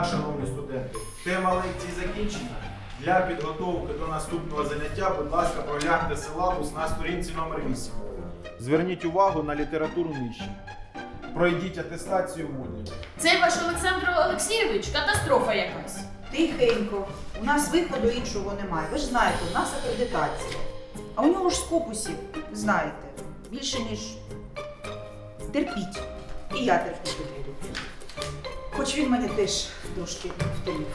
Так, шановні студенти, тема лекції закінчена. Для підготовки до наступного заняття, будь ласка, прогляньте силабус на сторінці номер 8. Зверніть увагу на літературу нижче. Пройдіть атестацію модулів. Цей ваш Олександр Олексійович катастрофа якась. Тихенько. У нас виходу іншого немає. Ви ж знаєте, у нас акредитація. А у нього ж спокусів, знаєте, більше, ніж терпіть. І я терпіти буду. Хоч він мене теж трошки втомив.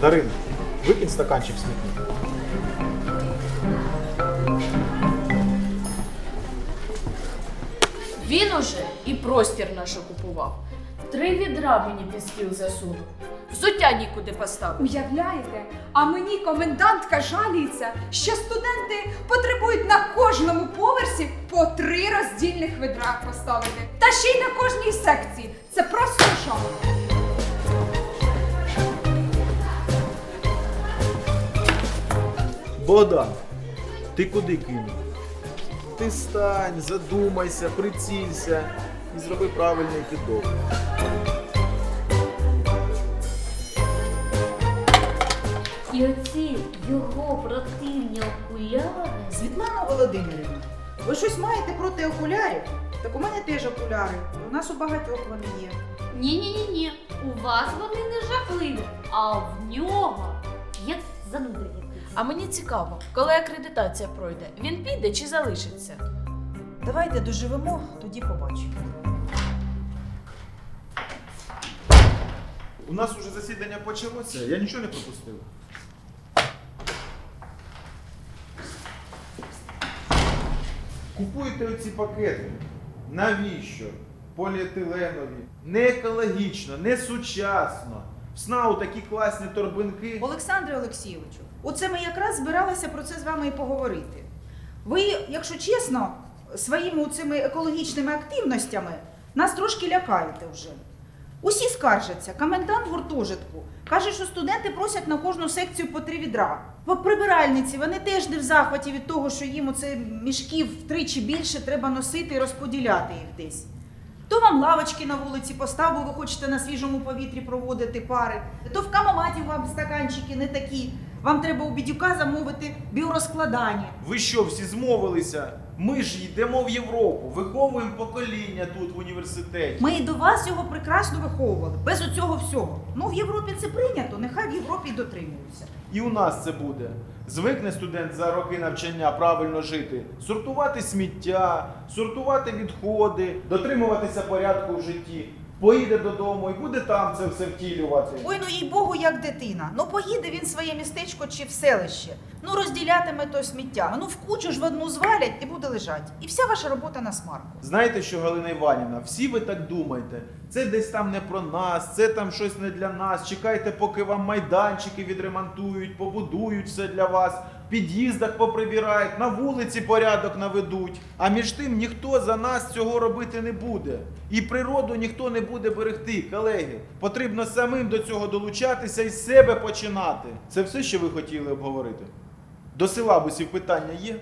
Дарина, викинь стаканчик в смітник. Він уже і простір наш окупував. Три відра мені під стіл засунув. Взуття нікуди поставив. Уявляєте, а мені комендантка жаліється, що студенти потребують на кожному поверсі по три роздільних ведра поставити. Та ще й на кожній секції. Це просто жах. Богдан, ти куди кинув? Ти стань, задумайся, прицілься і зроби правильний кидок. І оці його противні окуляри. Світлана Володимирівна, ви щось маєте проти окулярів? Так у мене теж окуляри. У нас у багатьох вони є. Ні, ні, ні, ні. У вас вони не жахливі, а в нього як зануда. А мені цікаво, коли акредитація пройде, він піде чи залишиться? Давайте доживемо, тоді побачимо. У нас уже засідання почалося, я нічого не пропустив. Купуєте оці пакети. Навіщо? Поліетиленові. Не екологічно, не сучасно. В СНАУ такі класні торбинки. Олександре Олексійовичу, оце ми якраз збиралися про це з вами і поговорити. Ви, якщо чесно, своїми цими екологічними активностями нас трошки лякаєте вже. Усі скаржаться. Комендант гуртожитку каже, що студенти просять на кожну секцію по три відра. Прибиральниці вони теж не в захваті від того, що їм оце мішків втричі більше треба носити і розподіляти їх десь. То вам лавочки на вулиці постав, бо ви хочете на свіжому повітрі проводити пари, то в камоматі вам стаканчики не такі. Вам треба у бідюка замовити біорозкладання. Ви що, всі змовилися? Ми ж йдемо в Європу, виховуємо покоління тут в університеті. Ми і до вас його прекрасно виховували, без оцього всього. Ну в Європі це прийнято, нехай в Європі й дотримуються. І у нас це буде. Звикне студент за роки навчання правильно жити, сортувати сміття, сортувати відходи, дотримуватися порядку в житті. Поїде додому і буде там це все втілювати. Ой, ну їй Богу, як дитина. Ну поїде він в своє містечко чи в селище. Ну розділятиме то сміття. Ну в кучу ж в одну звалять і буде лежать. І вся ваша робота на смарку. Знаєте що, Галина Іванівна, всі ви так думаєте. Це десь там не про нас, це там щось не для нас. Чекайте, поки вам майданчики відремонтують, побудують все для вас, в під'їздах поприбирають, на вулиці порядок наведуть. А між тим ніхто за нас цього робити не буде. І природу ніхто не буде берегти, колеги. Потрібно самим до цього долучатися і з себе починати. Це все, що ви хотіли обговорити. До силабусів питання є?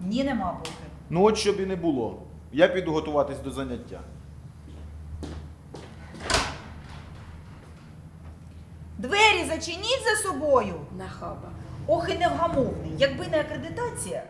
Ні, нема Бога. Ну от щоб і не було. Я піду готуватись до заняття. Двері зачиніть за собою. Нахаба. Ох і невгамовний. Якби не акредитація.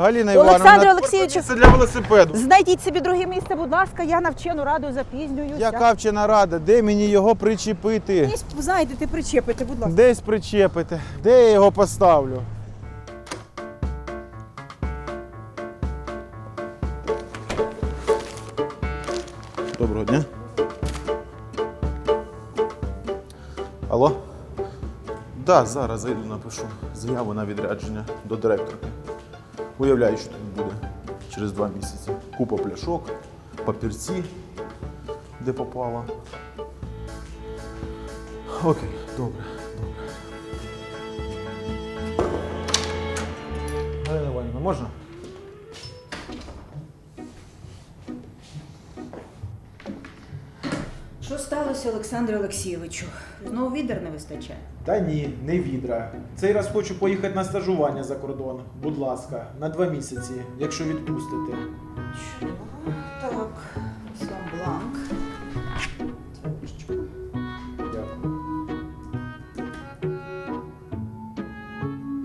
Галіна Олександре Івановна, Олексійовичу, це для велосипеду. знайдіть собі друге місце, будь ласка, я навчену раду запізнююся. Яка вчена рада? Де мені його причепити? Десь зайдете, причепите, будь ласка. Десь причепите, Де я його поставлю? Доброго дня. Алло? Так, да, зараз зайду, напишу заяву на відрядження до директорки. Уявляю, що тут буде через два місяці. Купа пляшок, папірці, де попало. Окей, добре, добре. Галина Іванівна, можна? Сталося, Олександру Олексійовичу? Знову відер не вистачає. Та ні, не відра. Цей раз хочу поїхати на стажування за кордон. Будь ласка, на два місяці, якщо відпустите. Чого? Так, бланк. Дякую.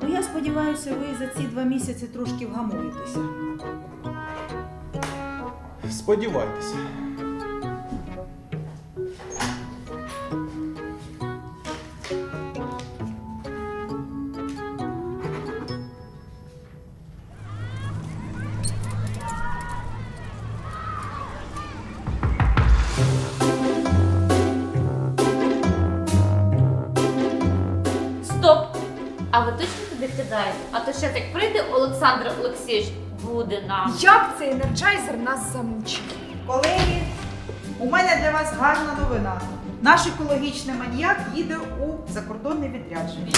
Ну, я сподіваюся, ви за ці два місяці трошки вгамуєтеся. Сподівайтеся. А ви точно туди кидаєте? А то ще так прийде Олександр Олексійович, буде нам. Як цей енерджайзер нас замучив? Колеги, у мене для вас гарна новина. Наш екологічний маніяк їде у закордонне відрядження.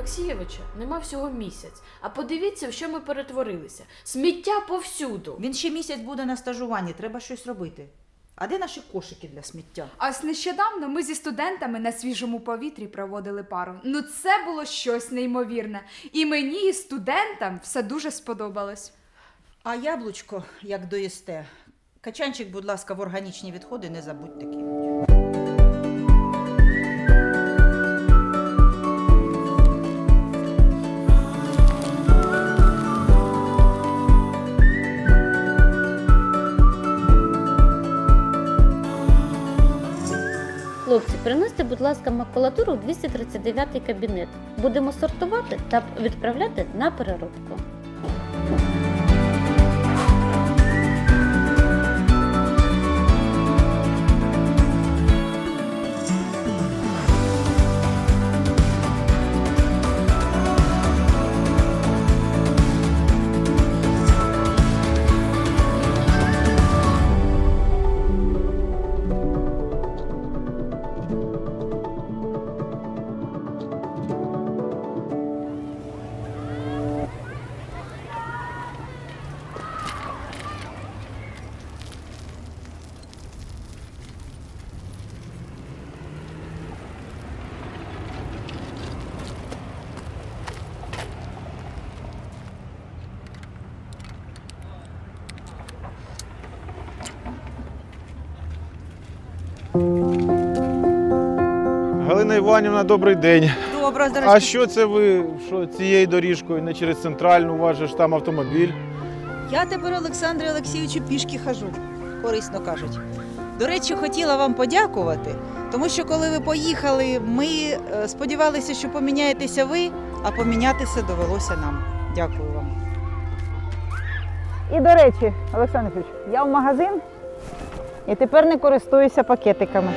Олексійовича нема всього місяць. А подивіться, в що ми перетворилися. Сміття повсюду. Він ще місяць буде на стажуванні, треба щось робити. А де наші кошики для сміття? А ось нещодавно ми зі студентами на свіжому повітрі проводили пару. Ну це було щось неймовірне. І мені, і студентам все дуже сподобалось. А яблучко, як доїсте. Качанчик, будь ласка, в органічні відходи не забудьте кинути. Хлопці, принести, будь ласка, макулатуру в 239 кабінет. Будемо сортувати та відправляти на переробку. Галина Іванівна, добрий день. Добре, А що це ви що цією доріжкою, не через центральну, у вас же ж там автомобіль? Я тепер Олександру Олексійовичу пішки хожу, корисно кажуть. До речі, хотіла вам подякувати, тому що коли ви поїхали, ми е, сподівалися, що поміняєтеся ви, а помінятися довелося нам. Дякую вам. І до речі, Олександр Ильич, я в магазин і тепер не користуюся пакетиками.